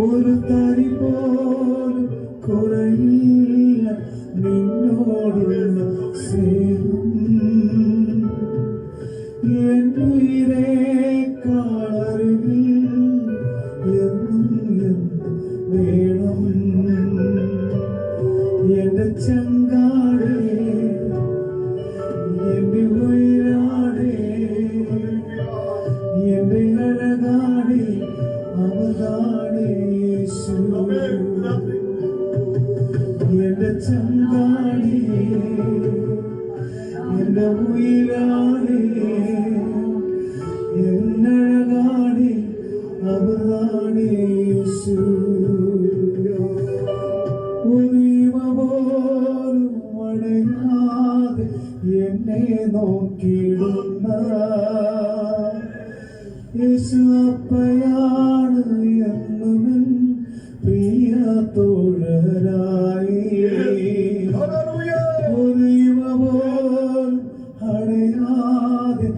ഒരു തരി പോലും കുറയില്ല. നിന്നോടുള്ള സ്നേഹം. എന്നുയിരേ കാളരുകിൽ എന്നും വേണം. എന്റെ ചങ്കാടേ എന്റെ ചങ്കാടേ എന്റെ ഉയരാടേ എന്നഴകാടേ അവതാടേ യേശു. ഉറിമ പോലും അടയാതെ എന്നെ നോക്കിയിടുന്ന യേശു പ്രിയ ഉറിമ പോലും അടയാതെ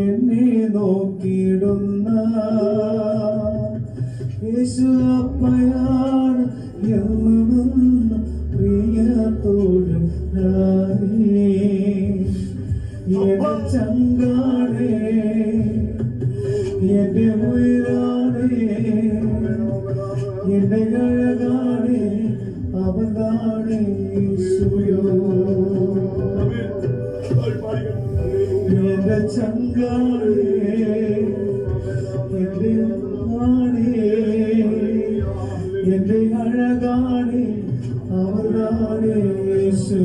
എന്നെ നോക്കിയിടുന്ന യേശു അപ്പയാണ് എന്നുമെന്ന പ്രിയത്തോട് എന്റെ ചങ്കാടേ എന്റെ ഉയരാടേ യേശുയോ എന്റെ അഴകാണേ അവരാണേ യേശു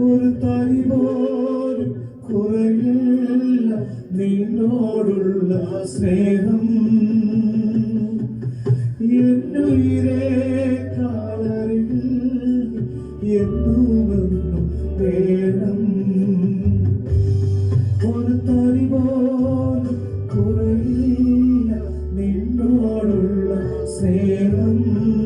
ഒരു തരി പോലും കുറയില്ല നിന്നോടുള്ള സ്നേഹം. സ്നേഹം